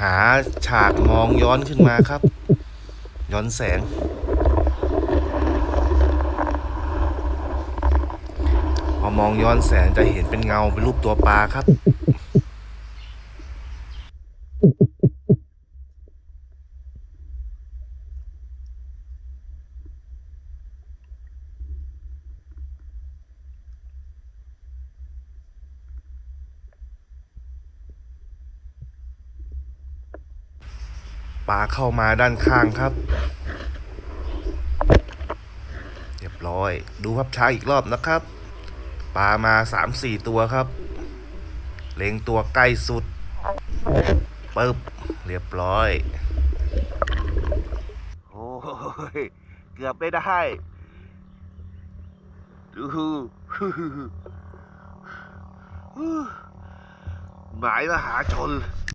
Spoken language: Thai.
หาฉากมองย้อนขึ้นมาครับ ย้อนแสง พอมองย้อนแสงจะเห็นเป็นเงาเป็นรูปตัวปลาครับ ปลาเข้ามาด้านข้างครับ เรียบร้อย ดูภาพช้าอีกรอบนะครับ ปลามาสามสี่ตัวครับ เล็งตัวใกล้สุดปึ๊บเรียบร้อย โอ้ย เกือบไม่ได้ดูหมายมหาชน